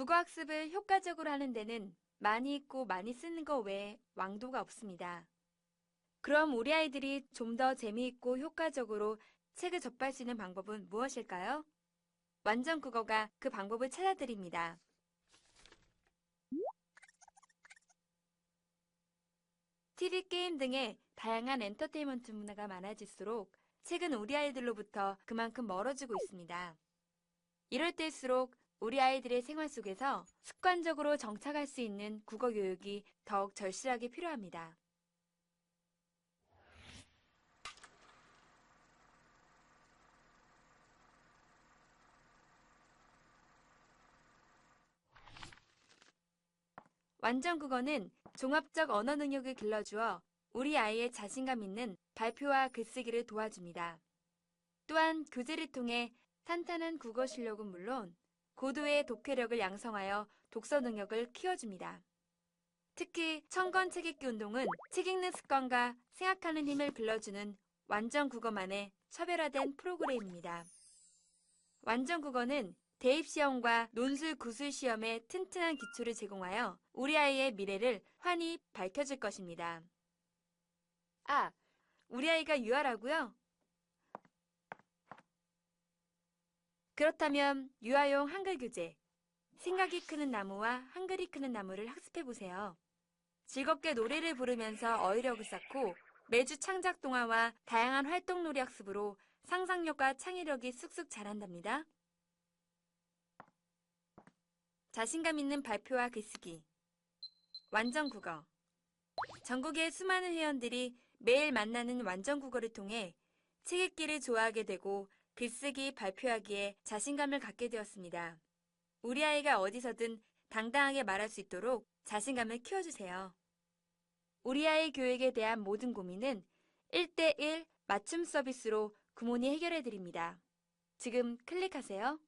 국어학습을 효과적으로 하는 데는 많이 읽고 많이 쓰는 것 외에 왕도가 없습니다. 그럼 우리 아이들이 좀 더 재미있고 효과적으로 책을 접할 수 있는 방법은 무엇일까요? 완전 국어가 그 방법을 찾아드립니다. TV 게임 등의 다양한 엔터테인먼트 문화가 많아질수록 책은 우리 아이들로부터 그만큼 멀어지고 있습니다. 이럴 때일수록 우리 아이들의 생활 속에서 습관적으로 정착할 수 있는 국어 교육이 더욱 절실하게 필요합니다. 완전 국어는 종합적 언어 능력을 길러주어 우리 아이의 자신감 있는 발표와 글쓰기를 도와줍니다. 또한 교재를 통해 탄탄한 국어 실력은 물론 고도의 독해력을 양성하여 독서 능력을 키워줍니다. 특히 청건 책 읽기 운동은 책 읽는 습관과 생각하는 힘을 길러주는 완전 국어만의 차별화된 프로그램입니다. 완전 국어는 대입시험과 논술 구술 시험의 튼튼한 기초를 제공하여 우리 아이의 미래를 환히 밝혀줄 것입니다. 아, 우리 아이가 유아라고요? 그렇다면 유아용 한글 교재, 생각이 크는 나무와 한글이 크는 나무를 학습해 보세요. 즐겁게 노래를 부르면서 어휘력을 쌓고 매주 창작 동화와 다양한 활동 놀이 학습으로 상상력과 창의력이 쑥쑥 자란답니다. 자신감 있는 발표와 글쓰기. 완전 국어. 전국의 수많은 회원들이 매일 만나는 완전 국어를 통해 책 읽기를 좋아하게 되고 글쓰기, 발표하기에 자신감을 갖게 되었습니다. 우리 아이가 어디서든 당당하게 말할 수 있도록 자신감을 키워주세요. 우리 아이 교육에 대한 모든 고민은 1대1 맞춤 서비스로 구몬이 해결해 드립니다. 지금 클릭하세요.